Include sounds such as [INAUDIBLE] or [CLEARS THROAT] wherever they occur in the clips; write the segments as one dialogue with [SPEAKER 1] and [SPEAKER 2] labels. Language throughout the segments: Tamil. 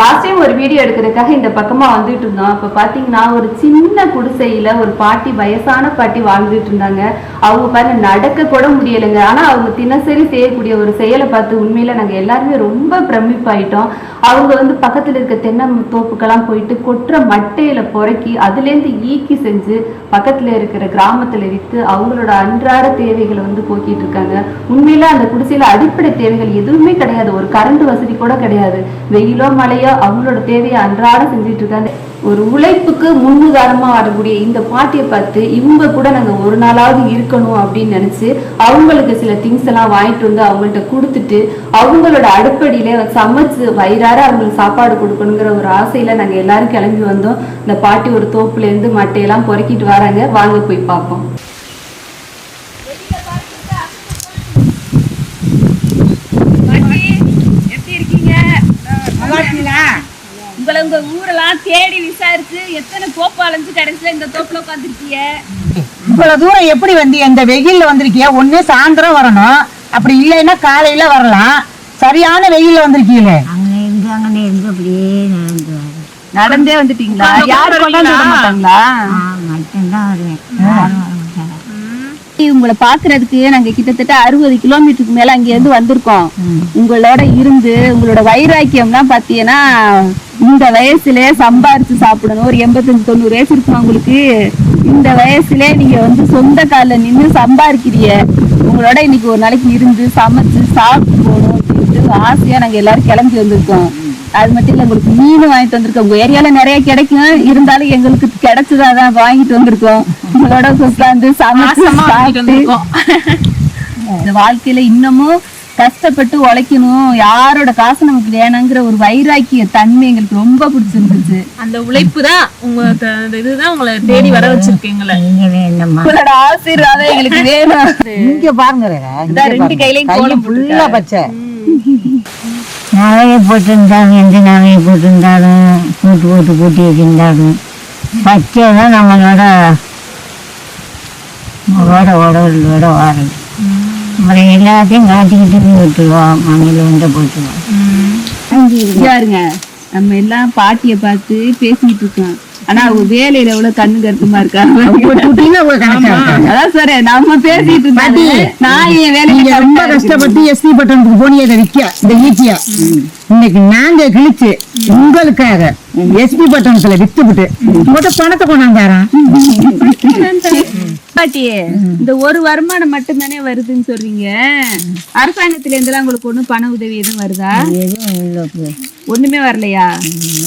[SPEAKER 1] லாஸ்ட் டைம் ஒரு வீடியோ எடுக்கிறதுக்காக இந்த பக்கமாக வந்துட்டு இருந்தோம். அப்போ பார்த்தீங்கன்னா ஒரு சின்ன குடிசையில் ஒரு பாட்டி வயசான பாட்டி வாழ்ந்துட்டு இருந்தாங்க. அவங்க பாருங்க நடக்க கூட முடியலைங்க. ஆனால் அவங்க தினசரி செய்யக்கூடிய ஒரு செயலை பார்த்து உண்மையில் நாங்கள் எல்லாருமே ரொம்ப பிரமிப்பாயிட்டோம். அவங்க வந்து பக்கத்தில் இருக்க தென்னை தோப்புக்கெல்லாம் போயிட்டு கொட்டுற மட்டையில பொறுக்கி அதுலேருந்து ஈக்கி செஞ்சு பக்கத்துல இருக்கிற கிராமத்தில் விற்று அவங்களோட அன்றாட தேவைகளை வந்து போக்கிட்டு இருக்காங்க. உண்மையில் அந்த குடிசையில் அடிப்படை தேவைகள் எதுவுமே கிடையாது. ஒரு கரண்ட் வசதி கூட கிடையாது. வெயிலோ மழையோ அவங்களோட தேவையை அன்றாட செஞ்சுட்டு இருக்காங்க. ஒரு உழைப்புக்கு முன்னுதாரணமா வரக்கூடிய இந்த பாட்டியை பார்த்து இவங்க கூட நாங்க ஒரு நாளாவது இருக்கணும் அப்படின்னு நினைச்சு அவங்களுக்கு சில திங்ஸ் எல்லாம் வாங்கிட்டு வந்து அவங்கள்ட்ட கொடுத்துட்டு அவங்களோட அடுப்படியில் சமைச்சு வயிறார அவங்களுக்கு சாப்பாடு கொடுக்கணுங்கிற ஒரு ஆசையில நாங்க எல்லாரும் கிளம்பி வந்தோம். இந்த பாட்டி ஒரு தோப்புல இருந்து மட்டையெல்லாம் பொறுக்கிட்டு வராங்க. வாங்க போய் பார்ப்போம்
[SPEAKER 2] எப்படி இருக்கீங்க
[SPEAKER 3] நல்லா இருக்கீங்களா
[SPEAKER 2] உங்களை உங்க ஊரெல்லாம் தேடி விசாரிச்சு எத்தனை தோப்பு அலைஞ்சு கடைசியில இந்த தோப்புல உட்காந்துருக்கீங்க
[SPEAKER 3] இவ்வளவு தூரம் எப்படி வந்து இந்த வெயில்ல வந்திருக்கிய? ஒண்ணு சாயந்தரம் வரணும். அப்படி இல்லைன்னா காலையில வரலாம். சரியான வெயில்ல வந்திருக்கீங்களே.
[SPEAKER 4] அங்கே அப்படியே நடந்து
[SPEAKER 1] வந்துட்டீங்களா? யாரும் கொண்டாந்து விட மாட்டாங்களா?
[SPEAKER 4] ஆ மட்டும்தான் வருவேன். யாரும் வர மாட்டாங்க.
[SPEAKER 1] உங்களை பாக்குறதுக்கு நாங்க கிட்டத்தட்ட அறுபது கிலோமீட்டருக்கு மேல அங்க இருந்து வந்திருக்கோம் உங்களோட இருந்து உங்களோட வைராக்கியம்லாம் பாத்தீங்கன்னா இந்த வயசுலயே சம்பாரிச்சு சாப்பிடணும். ஒரு எண்பத்தஞ்சு தொண்ணூறு வயசு இருக்கும் உங்களுக்கு இந்த வயசுலயே நீங்க வந்து சொந்த கால்ல நின்னு சம்பாதிக்கிறீங்க உங்களோட இன்னைக்கு ஒரு நாளைக்கு இருந்து சமைச்சு சாப்பிட்டு போகணும். ஆசையா நாங்க எல்லாரும் கிளம்பி வந்திருக்கோம். அது மட்டும் இல்ல உங்களுக்கு மீன் வாங்கிட்டு வந்திருக்கோம். உங்க ஏரியால நிறைய கிடைக்கும். இருந்தாலும் எங்களுக்கு கிடைச்சதாதான் வாங்கிட்டு வந்திருக்கோம். உங்களோட
[SPEAKER 2] வந்திருக்கோம்.
[SPEAKER 1] இந்த வாழ்க்கையில இன்னமும் கஷ்டப்பட்டு உழைக்கணும். யாரோட காசு நமக்கு வேணாங்கிற ஒரு வைராக்கிய தன்மை எங்களுக்கு ரொம்ப பிடிச்சிருந்துச்சு.
[SPEAKER 2] அந்த உழைப்பு தான் உங்க இதுதான் உங்களை தேடி வர வச்சிருக்கு எங்களை.
[SPEAKER 4] நீங்க வேணுமா
[SPEAKER 1] உங்களோட ஆசீர்வாதம் எங்களுக்கு வேணும்.
[SPEAKER 3] இங்க பாருங்க
[SPEAKER 1] இதா ரெண்டு கையிலயும் கோலம்
[SPEAKER 3] ஃபுல்லா பச்சை.
[SPEAKER 4] நகையை போட்டிருந்தாலும் எந்த நகையை போட்டிருந்தாலும் போட்டு போட்டு போட்டு வச்சிருந்தாலும் பச்சை தான் நம்மளோட ஓட உடலோட வாரது அப்புறம் எல்லாத்தையும் காட்டிக்கிட்டு விட்டுருவோம் மண்ணில் வந்து போட்டுருவோம்
[SPEAKER 1] யாருங்க நம்ம எல்லாம் பாட்டியை பார்த்து பேசிக்கிட்டு இருக்கோம். ஆனா அவங்க வேலையில எவ்வளவு கண்ணு கருத்துமா இருக்காங்க. அதான் சார் நம்ம பேசிட்டு இருந்தோம். நான் என் வேலையில
[SPEAKER 3] ரொம்ப கஷ்டப்பட்டு எஸ்பி பட்டணத்துக்கு அதை விற்க இந்த ஈட்டியா இன்னைக்கு நாங்க கிழிச்சு உங்களுக்காக எஸ்பி பட்டணத்துல வித்துவிட்டு உங்கள்கிட்ட பணத்தை கொண்டாந்தாரா?
[SPEAKER 1] பாட்டி இந்த ஒரு வருமானம் மட்டும்தானே வருதுன்னு சொல்றீங்க? அரசாங்கத்துல இருந்தெல்லாம் உங்களுக்கு ஒண்ணும் பண உதவி எதுவும் வருதா?
[SPEAKER 4] எதுவும் இல்லை போய்
[SPEAKER 1] ஒண்ணுமே வரலையா?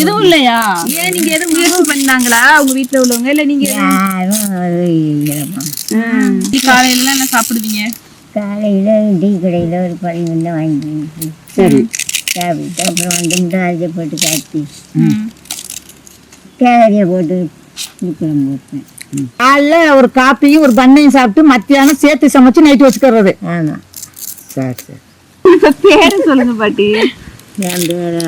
[SPEAKER 1] எதுவும் இல்லையா? ஏன் நீங்க எதுவும் முயற்சி பண்ணாங்களா? உங்க வீட்டுல உள்ளவங்க இல்ல நீங்க
[SPEAKER 2] காலையில என்ன சாப்பிடுவீங்க?
[SPEAKER 4] காலையில் டீ கடையில் ஒரு பழம் வாங்கி
[SPEAKER 3] சரி.
[SPEAKER 4] சாப்பிட்டு அப்புறம் வந்து முட்டாரியை போட்டு காட்டி. தேவையை போட்டு குழம்பு வைப்பேன்
[SPEAKER 3] காலைல ஒரு காப்பியும் ஒரு பண்ணையும் சாப்பிட்டு மத்தியானம் சேர்த்து சமைச்சு நைட்டு வச்சுக்கிறது. சரி சரி.
[SPEAKER 1] இப்ப பேரு சொல்லுங்க பாட்டி.
[SPEAKER 4] என் பேர்.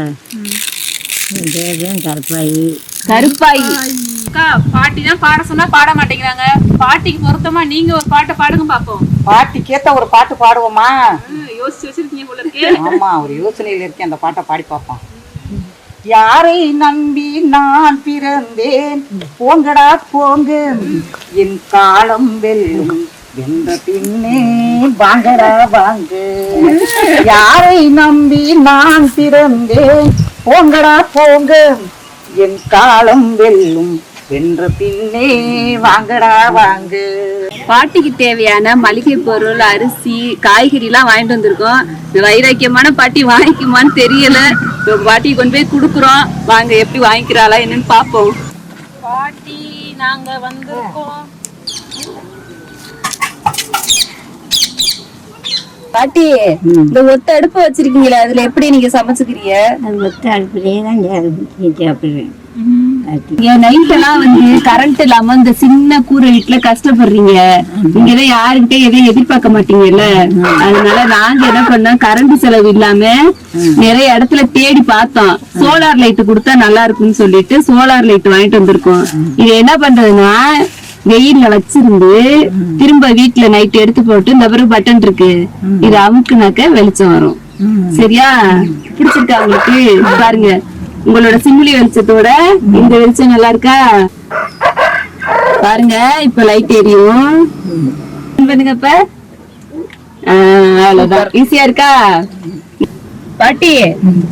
[SPEAKER 4] என் பேர் தான் கருப்பாயி.
[SPEAKER 1] கருப்பாயி.
[SPEAKER 2] அக்கா பாட்டி தான் பாட சொன்னா பாட மாட்டேங்கிறாங்க. பாட்டிக்கு பொருத்தமா நீங்க ஒரு பாட்டை பாடுங்க பாப்போம்.
[SPEAKER 5] பாட்டிக்கேத்த ஒரு பாட்டு பாடுவோமா?
[SPEAKER 2] யோசிச்சு வச்சிருக்கீங்க போல இருக்கு.
[SPEAKER 5] ஆமா ஒரு யோசனையில இருக்கேன். அந்த பாட்டை பாடி பார்ப்போம். யாரை நம்பி நான் பிறந்தேன்? போங்கடா போங்க. என் காலம் வெல்லும். வென்ற பின்னே வாங்கடா வாங்க. யாரை நம்பி நான் பிறந்தேன்? போங்கடா போங்க. என் காலம் வெல்லும். வென்ற பின்னே வாங்கடா வாங்க.
[SPEAKER 1] பாட்டிக்கு தேவையான மளிகை பொருள் அரிசி காய்கறி எல்லாம் வாங்கிட்டு வந்திருக்கோம். இந்த வைராக்கியமான பாட்டி வாங்கிக்குமான்னு தெரியல. பாட்டி கொண்டு போய் குடுக்குறோம். வாங்க எப்படி வாங்கிக்கிறாளா என்னன்னு பாப்போம்.
[SPEAKER 2] பாட்டி நாங்க வந்திருக்கோம்.
[SPEAKER 1] பாட்டி இந்த ஒத்த அடுப்பு வச்சிருக்கீங்களா அதுல எப்படி நீங்க சமைச்சுக்கிறீங்க?
[SPEAKER 4] மொத்த அடுப்புலேயே தான் சாப்பிடுவேன் என்
[SPEAKER 1] நீங்க நைட் எல்லாம் வந்து கரண்ட் இல்லாம இந்த சின்ன கூரை வீட்டுல கஷ்டப்படுறீங்க. நீங்க எதை யாருக்கிட்ட எதையும் எதிர்பார்க்க மாட்டீங்கல்ல? அதனால நாங்க என்ன பண்ணோம்? கரண்ட் செலவு இல்லாம நிறைய இடத்துல தேடி பார்த்தோம். சோலார் லைட் கொடுத்தா நல்லா இருக்கும்னு சொல்லிட்டு சோலார் லைட் வாங்கிட்டு வந்திருக்கோம். இது என்ன பண்றதுன்னா வெயில்ல வச்சிருந்து திரும்ப வீட்டுல நைட் எடுத்து போட்டு இந்த பிறகு பட்டன் இருக்கு. இது அமுக்குனாக்க வெளிச்சம் வரும். சரியா? பிடிச்சிருக்கா உங்களுக்கு? பாருங்க. உங்களோட சிம்லி வெளிச்சத்தோட இந்த வெளிச்சம் நல்லா இருக்கா? பாருங்க இப்ப லைட் எரியும். பண்ணுங்க இப்ப ஆஹ், அவ்வளவுதான். ஈஸியா இருக்கா? பாட்டி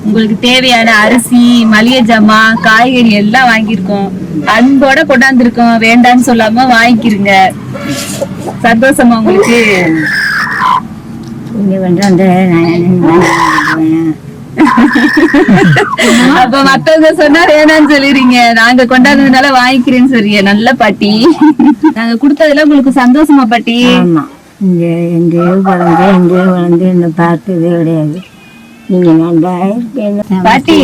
[SPEAKER 1] உங்களுக்கு தேவையான அரிசி மளிகை ஜாமா காய்கறி எல்லாம் வாங்கியிருக்கோம். அன்போட கொண்டாந்துருக்கோம். வேண்டாம்னு சொல்லாம வாங்கிக்கிறீங்க சந்தோஷமா உங்களுக்கு.
[SPEAKER 4] இங்க வந்து அந்த [LAUGHS]
[SPEAKER 1] அப்ப மத்தவங்க சொன்னா வேணாம்னு சொல்லிடுறீங்க. நாங்க கொண்டாடுறதுனால வாங்கிக்கிறேன்னு சொல்றீங்க. நல்ல பாட்டி. நாங்க கொடுத்ததுல உங்களுக்கு சந்தோஷமா பாட்டி?
[SPEAKER 4] ஆமாம் இங்கே எங்கேயோ வளர்ந்து எங்கேயோ வளர்ந்து என்னை பார்த்ததே கிடையாது. நீங்கள் நல்லா
[SPEAKER 1] பாட்டி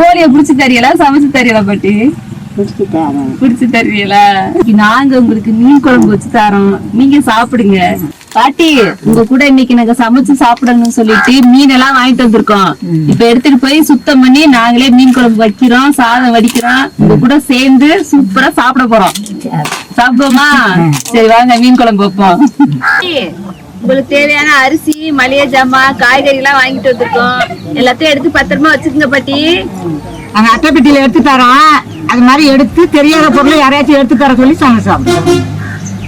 [SPEAKER 1] கோழிய புடிச்சு தரியலா? சமைச்சு தரியலா பாட்டி?
[SPEAKER 4] பிடிச்சி
[SPEAKER 1] தருவீங்களா? நாங்க உங்களுக்கு மீன் குழம்பு வச்சு தரோம். நீங்க சாப்பிடுங்க. பாட்டி உங்க கூட இன்னைக்கு நாங்க சமைச்சு சாப்பிடணும்னு சொல்லிட்டு மீன் எல்லாம் வாங்கிட்டு வந்திருக்கோம். இப்ப எடுத்துட்டு போய் சுத்தம் பண்ணி நாங்களே மீன் குழம்பு வைக்கிறோம் சாதம் வடிக்கிறோம். உங்க கூட சேர்ந்து சூப்பரா சாப்பிட போறோம். சாப்பிடுவோமா? சரி வாங்க மீன் குழம்பு வைப்போம். உங்களுக்கு தேவையான அரிசி மளிகை ஜாமான் காய்கறி எல்லாம் வாங்கிட்டு வந்திருக்கோம். எல்லாத்தையும் எடுத்து பத்திரமா வச்சுக்கோங்க பாட்டி.
[SPEAKER 3] அந்த அட்டைப்பெட்டியில எடுத்து தரோம். அது மாதிரி எடுத்து தெரியாத பொருளை யாரையாச்சும் எடுத்து தர சொல்லி சமைச்சு சாப்பிடுவோம்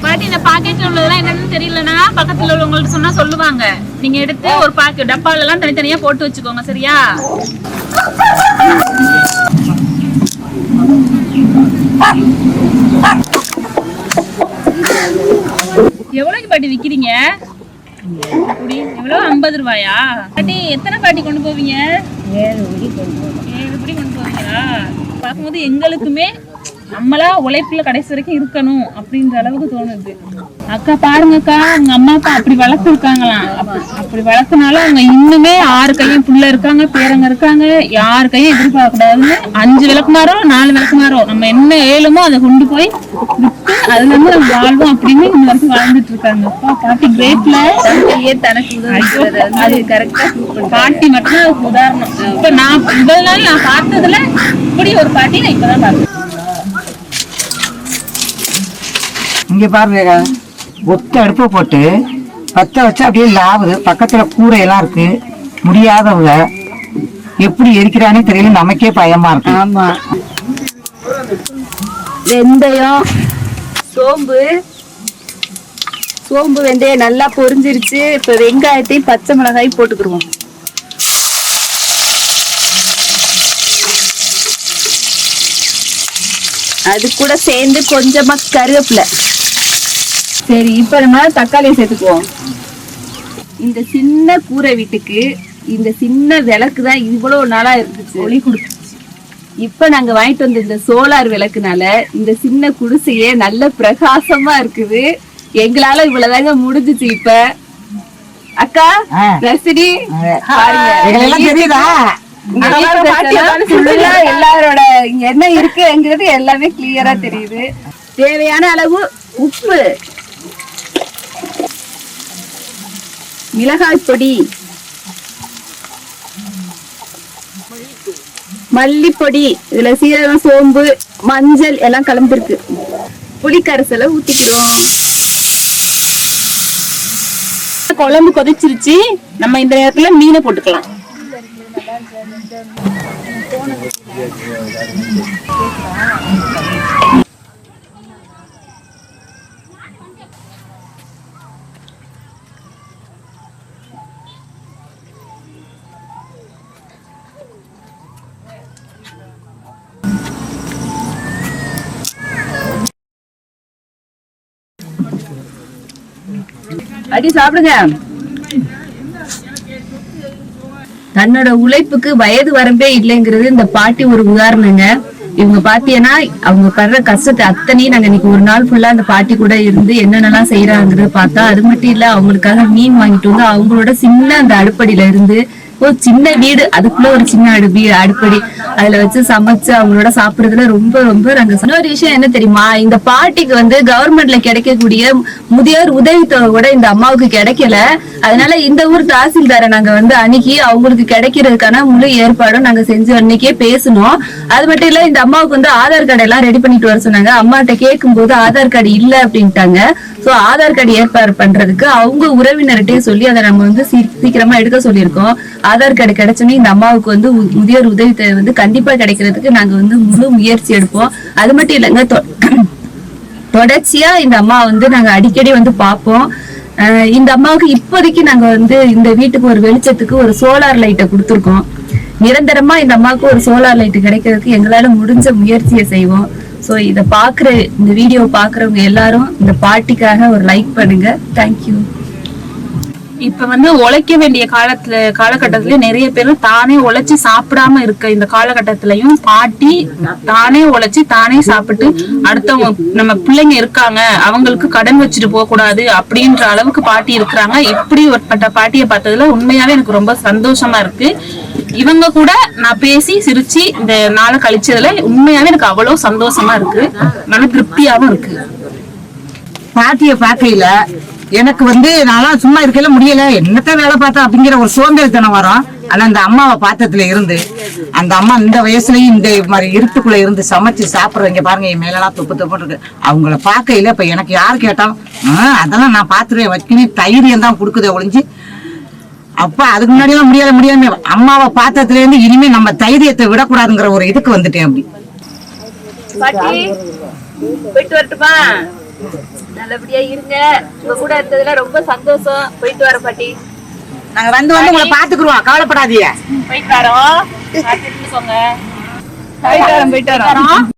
[SPEAKER 2] பாட்டி இந்த பாக்கெட்ல உள்ளதெல்லாம் என்னன்னு தெரியலனா பக்கத்துல உள்ளவங்களுக்கு சொன்னா சொல்லுவாங்க. நீங்க எடுத்து ஒரு பாக்கெட் டப்பால எல்லாம் தனித்தனியா போட்டு வச்சுக்கோங்க சரியா? எவ்வளவுக்கு பாட்டி விக்கிறீங்க? எவ்வளவு? ஐம்பது ரூபாயா? பாட்டி எத்தனை பாட்டி கொண்டு போவீங்க? ஏழு கொண்டு பார்க்கும்போது எங்களுக்குமே நம்மளா உழைப்புல கடைசி வரைக்கும் இருக்கணும் அப்படின்ற அளவுக்கு தோணுது. அக்கா பாருங்கக்கா உங்க அம்மா அப்பா அப்படி வளர்த்துருக்காங்களாம். அப்படி வளர்த்தனால அவங்க இன்னுமே ஆறு கையும் புள்ள இருக்காங்க பேரங்க இருக்காங்க. யார் கையும் எதிர்பார்க்க கூடாதுன்னு அஞ்சு விளக்குமாரோ நாலு விளக்குமாரோ நம்ம என்ன ஏழுமோ அதை கொண்டு போய் விட்டு அதுல இருந்து நம்ம வாழ்வோம் அப்படின்னு இன்ன வரைக்கும் வாழ்ந்துட்டு இருக்காங்க. அப்பா பாட்டி கிரேட்ல தனக்கு கரெக்டா பாட்டி. மட்டும் அதுக்கு உதாரணம். இப்ப நான் இவ்வளவு நாள் நான் பார்த்ததுல இப்படி ஒரு பாட்டி நான் இப்பதான் பார்த்தேன்.
[SPEAKER 3] இங்கே பாருங்க. ஒத்த அடுப்பு போட்டு பற்ற வச்சா அப்படியே லாவுது. பக்கத்தில் கூரை எல்லாம் இருக்கு. முடியாதவங்க எப்படி எரிக்கிறானே தெரியல. நமக்கே பயமா இருக்கு.
[SPEAKER 1] ஆமா. வெந்தயம் சோம்பு. சோம்பு வெந்தயம் நல்லா பொரிஞ்சிருச்சு. இப்ப வெங்காயத்தையும் பச்சை மிளகாயும் போட்டுக்கிருவோம் அது கூட சேர்ந்து கொஞ்சமா கருவேப்பிலை. சரி இப்ப நம்ம தக்காளியை சேர்த்துக்குவோம். இந்த சின்ன கூரை வீட்டுக்கு இந்த சின்ன விளக்கு தான் இவ்வளவு நாளா இருந்துச்சு. ஒளி கொடுத்துச்சு இப்ப நாங்க வாங்கிட்டு வந்த இந்த சோலார் விளக்குனால இந்த சின்ன குடிசையே நல்ல பிரகாசமா இருக்குது. எங்களால இவ்வளவுதாங்க முடிஞ்சுச்சு இப்ப. அக்கா. ரசினி எல்லாரோட என்ன இருக்குங்கிறது எல்லாமே கிளியரா தெரியுது. தேவையான அளவு உப்பு. மிளகாய் பொடி. மல்லிப்பொடி இதுல சீரகம் சோம்பு மஞ்சள் எல்லாம் கலந்துருக்கு. புளிக்கரைசலை ஊத்திக்கிறோம். குழம்பு கொதிச்சிருச்சு. நம்ம இந்த நேரத்துல மீனை போட்டுக்கலாம். அடி சாப்பிடுங்க. தன்னோட உழைப்புக்கு வயது வரம்பே இல்லைங்கிறது இந்த பாட்டி ஒரு உதாரணங்க. இவங்க பாத்தீங்கன்னா அவங்க படுற கஷ்டத்தை அத்தனையும் நாங்க இன்னைக்கு ஒரு நாள் ஃபுல்லா அந்த பாட்டி கூட இருந்து என்னென்னலாம் செய்யறாங்கிறத பார்த்தா அது மட்டும் இல்ல அவங்களுக்காக மீன் வாங்கிட்டு வந்து அவங்களோட சின்ன அந்த அடுப்படியில இருந்து அப்போ சின்ன வீடு அதுக்குள்ள ஒரு சின்ன அடு அடுப்படி. அதுல வச்சு சமைச்சு அவங்களோட சாப்பிடுறதுல ரொம்ப ரொம்ப நாங்க ஒரு விஷயம் என்ன தெரியுமா? இந்த பாட்டிக்கு வந்து கவர்மெண்ட்ல கிடைக்கக்கூடிய முதியோர் உதவித்தொகை கூட இந்த அம்மாவுக்கு கிடைக்கல. அதனால இந்த ஊர் தாசில்தாரை நாங்க வந்து அணுகி அவங்களுக்கு கிடைக்கிறதுக்கான முழு ஏற்பாடும் நாங்க செஞ்சு அன்னைக்கே பேசணும் அது மட்டும் இல்ல இந்த அம்மாவுக்கு வந்து ஆதார் கார்டு எல்லாம் ரெடி பண்ணிட்டு வர சொன்னாங்க. அம்மாட்ட கேட்கும் போது ஆதார் கார்டு இல்ல அப்படின்ட்டாங்க. சோ ஆதார் கார்டு ஏற்பாடு பண்றதுக்கு அவங்க உறவினர்கிட்டயே சொல்லி அதை நம்ம வந்து சீக்கிரமா எடுக்க சொல்லியிருக்கோம். ஆதார் கார்டு கிடைச்சோன்னே இந்த அம்மாவுக்கு வந்து முதியோர் உதவி வந்து கண்டிப்பா கிடைக்கிறதுக்கு நாங்க வந்து முழு முயற்சி எடுப்போம். அது மட்டும் இல்லைங்க தொ- [CLEARS THROAT] தொடர்ச்சியா இந்த அம்மா வந்து நாங்க அடிக்கடி வந்து பார்ப்போம் இந்த அம்மாவுக்கு இப்போதைக்கு நாங்க வந்து இந்த வீட்டுக்கு ஒரு வெளிச்சத்துக்கு ஒரு சோலார் லைட்டை கொடுத்துருக்கோம். நிரந்தரமா இந்த அம்மாவுக்கு ஒரு சோலார் லைட் கிடைக்கிறதுக்கு எங்களால முடிஞ்ச முயற்சியை செய்வோம். சோ இத பாக்குற இந்த வீடியோ பாக்குறவங்க எல்லாரும் இந்த பாட்டிக்காக ஒரு லைக் பண்ணுங்க. தேங்க்யூ
[SPEAKER 2] இப்ப வந்து உழைக்க வேண்டிய காலத்துல காலகட்டத்துல நிறைய பேர் தானே உழைச்சு சாப்பிடாம இருக்க இந்த காலகட்டத்திலயும் பாட்டி தானே உழைச்சு தானே சாப்பிட்டு அடுத்தவங்க நம்ம பிள்ளைங்க இருக்காங்க அவங்களுக்கு கடன் வச்சுட்டு போக கூடாது அப்படின்ற அளவுக்கு பாட்டி இருக்கிறாங்க. இப்படி ஒருப்பட்ட பாட்டியை பார்த்ததுல உண்மையாவே எனக்கு ரொம்ப சந்தோஷமா இருக்கு. இவங்க கூட நான் பேசி சிரிச்சு இந்த நாளை கழிச்சதுல உண்மையாவே எனக்கு அவ்வளவு சந்தோஷமா இருக்கு. மன திருப்தியாவும் இருக்கு.
[SPEAKER 3] பாட்டியை பார்க்கையில எனக்கு வந்து நான்லாம் சும்மா இருக்கையில முடியல. என்னத்தான் வேலை பார்த்தா அப்படிங்கிற ஒரு சோம்பேறித்தனம் வரும். ஆனா அந்த அம்மாவை பார்த்ததுல இருந்து அந்த அம்மா இந்த வயசுலயும் இந்த மாதிரி இருட்டுக்குள்ள இருந்து சமைச்சு சாப்பிடுறவங்க பாருங்க என் மேலலாம் தொப்பு தொப்பு இருக்கு அவங்கள பார்க்கையில இப்ப எனக்கு யார் கேட்டாலும் "ஆ, அதெல்லாம் நான் பாத்துருவேன். வைக்கணும் தைரியம் தான் கொடுக்குதே ஒழிஞ்சு. அப்ப அதுக்கு முன்னாடி எல்லாம் முடியாத முடியாம அம்மாவை பார்த்ததுல இருந்து இனிமே நம்ம தைரியத்தை விடக்கூடாதுங்கிற ஒரு இதுக்கு வந்துட்டேன் அப்படி.
[SPEAKER 1] போயிட்டு வரட்டுமா? நல்லபடியா இருங்க. உங்க கூட இருந்ததுல ரொம்ப சந்தோஷம். போயிட்டு வர பாட்டி.
[SPEAKER 3] நாங்க வந்து வந்து உங்களை பாத்துக்குருவோம் கவலைப்படாதீங்க.
[SPEAKER 2] போயிட்டு வரோம்.
[SPEAKER 1] போயிட்டு வரோம் போயிட்டு வரோம்.